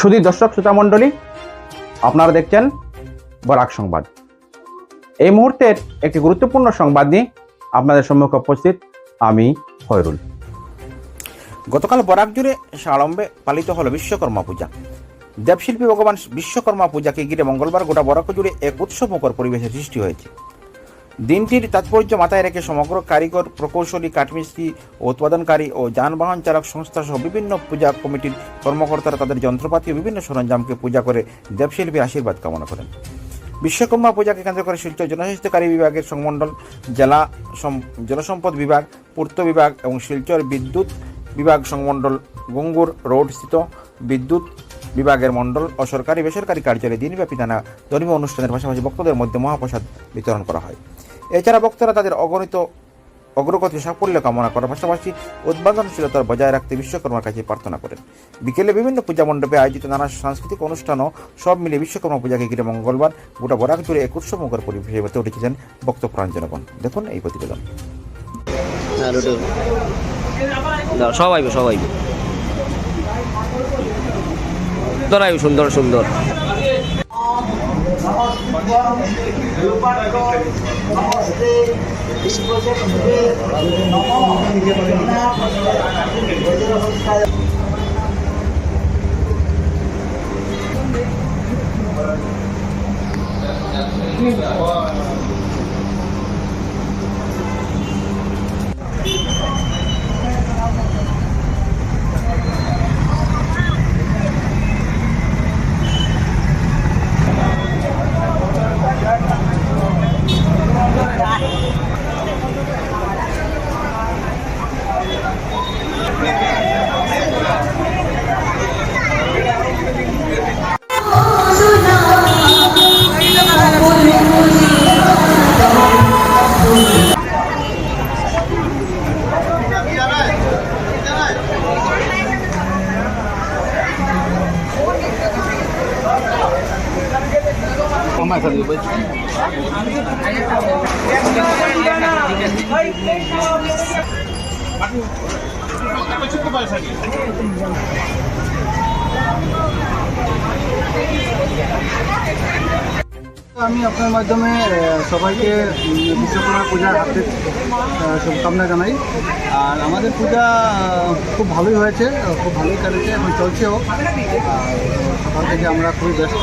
শুধু দর্শক শ্রোতা মণ্ডলী, আপনারা দেখছেন বরাক সংবাদ। এই মুহূর্তের একটি গুরুত্বপূর্ণ সংবাদ নিয়ে আপনাদের সম্মুখে উপস্থিত আমি হয়রুল গতকাল বরাক জুড়ে সাড়ম্বে পালিত হলো বিশ্বকর্মা পূজা। দেবশিল্পী ভগবান বিশ্বকর্মা পূজাকে ঘিরে মঙ্গলবার গোটা বরাক জুড়ে এক উৎসবমুখর পরিবেশের সৃষ্টি হয়েছে। দিনটির তাৎপর্য মাথায় রেখে সমগ্র কারিগর, প্রকৌশলী, কাঠমিস্ত্রি উৎপাদনকারী ও যানবাহন চালক সংস্থা সহ বিভিন্ন পূজা কমিটির কর্মকর্তারা তাদের যন্ত্রপাতি ও বিভিন্ন সরঞ্জামকে পূজা করে দেবশিল্পীর আশীর্বাদ কামনা করেন। বিশ্বকর্মা পূজাকে কেন্দ্র করে শিলচর জনস্বাস্থ্যকারী বিভাগের সংমণ্ডল, জেলা সম- জলসম্পদ বিভাগ, পূর্ত বিভাগ এবং শিলচর বিদ্যুৎ বিভাগ সংমণ্ডল, গঙ্গুর রোডস্থিত বিদ্যুৎ বিভাগের মণ্ডল ও সরকারি বেসরকারি কার্যালয়ে দিনব্যাপী নানা ধর্মীয় অনুষ্ঠানের পাশাপাশি ভক্তদের মধ্যে মহাপ্রসাদ বিতরণ করা হয়। এছাড়া ভক্তরা তাদের অগণিত অগ্রগতি সাফল্য কামনা করার পাশাপাশি উদ্ভাবনশীলতা বজায় রাখতে বিশ্বকর্মার কাছে প্রার্থনা করেন। বিকেলে বিভিন্ন পূজা মণ্ডপে আয়োজিত নানা সাংস্কৃতিক অনুষ্ঠানও সব মিলে বিশ্বকর্মা পূজাকে ঘিরে মঙ্গলবার গোটা বরাক জুড়ে এক উৎসবমুখর পরিবেশে মেতে উঠেছিলেন ভক্তপ্রাণ জনগণ দেখুন এই প্রতিবেদন। হ্যাঁ রুটু দাও সুন্দর সুন্দর Thank সুন্দর। আমি আপনার মাধ্যমে সবাইকে বিশ্বকর্মা পূজার হাতে শুভকামনা জানাই। আর আমাদের পূজা খুব ভালোই হয়েছে, খুব ভালোই কেটেছে এবং চলছেও। সকাল থেকে আমরা খুবই ব্যস্ত।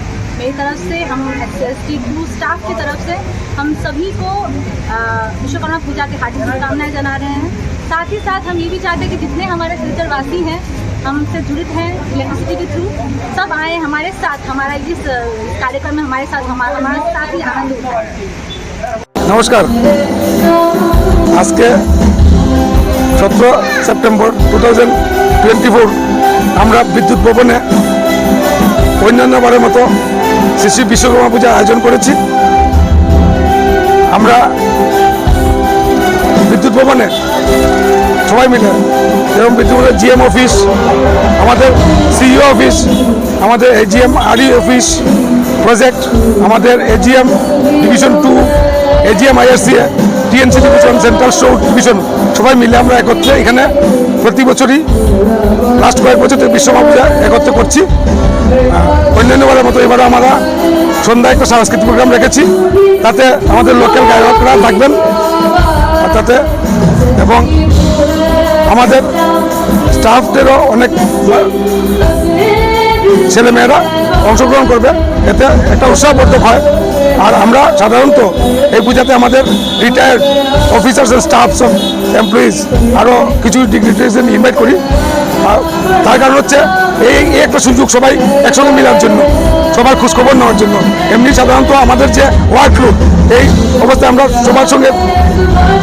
मेरी तरफ से हम एस टी टू स्टाफ की तरफ से हम सभी को अ, विश्वकर्मा पूजा के हार्दिक शुभकामनाएं जना रहे हैं साथ ही साथ हम ये भी चाहते हैं कि जितने हमारे सिलचरवासी हैं हमसे जुड़ित हैं इलेक्ट्रिसिटी के थ्रू सब आए हमारे साथ हमारा इस अ, कार्यक्रम में हमारे साथ हमारा हमारे साथ ही आनंद उठाएं নমস্কার আজকে সতেরো September two thousand twenty four আমরা বিদ্যুৎ ভবনে অন্যান্যবারের মতো শ্রী বিশ্বকর্মা পূজা আয়োজন করেছি। আমরা বিদ্যুৎ ভবনে সবাই মিলে, যেরকম বিদ্যুৎ ভবনের জিএম অফিস আমাদের সিইও অফিস আমাদের এজিএম আরই অফিস প্রজেক্ট আমাদের AGM division to AGM IRCA TNC division central store division সবাই মিলে আমরা একত্রে এখানে প্রতি বছরই লাস্ট কয়েক বছর থেকে বিশ্বকর্মা পূজা একত্রে করছি। অন্যান্যবারের মতো এবারে আমরা সন্ধ্যায় একটা সাংস্কৃতিক প্রোগ্রাম রেখেছি। তাতে আমাদের লোকাল গায়করা থাকবেন। তাতে এবং আমাদের স্টাফদেরও অনেক ছেলেমেয়েরা অংশগ্রহণ করবে। এতে একটা উৎসাহবর্ধক হয়। আর আমরা সাধারণত এই পূজাতে আমাদের retired officers and staffs of employees আরও কিছু ডিগ্রিটেশন ইনভাইট করি। তার কারণ হচ্ছে এই একটা সুযোগ সবাই একসঙ্গে মেলার জন্য, সবার খোঁজখবর নেওয়ার জন্য। এমনি সাধারণত আমাদের যে ওয়ার্কলোড এই অবস্থায় আমরা সবার সঙ্গে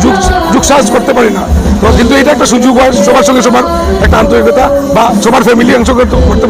যুগ, যুগসাজ করতে পারি না। তো কিন্তু এটা একটা সুযোগ হয় সবার সঙ্গে সবার একটা আন্তরিকতা বা সবার ফ্যামিলি অংশগ্রহণ করতে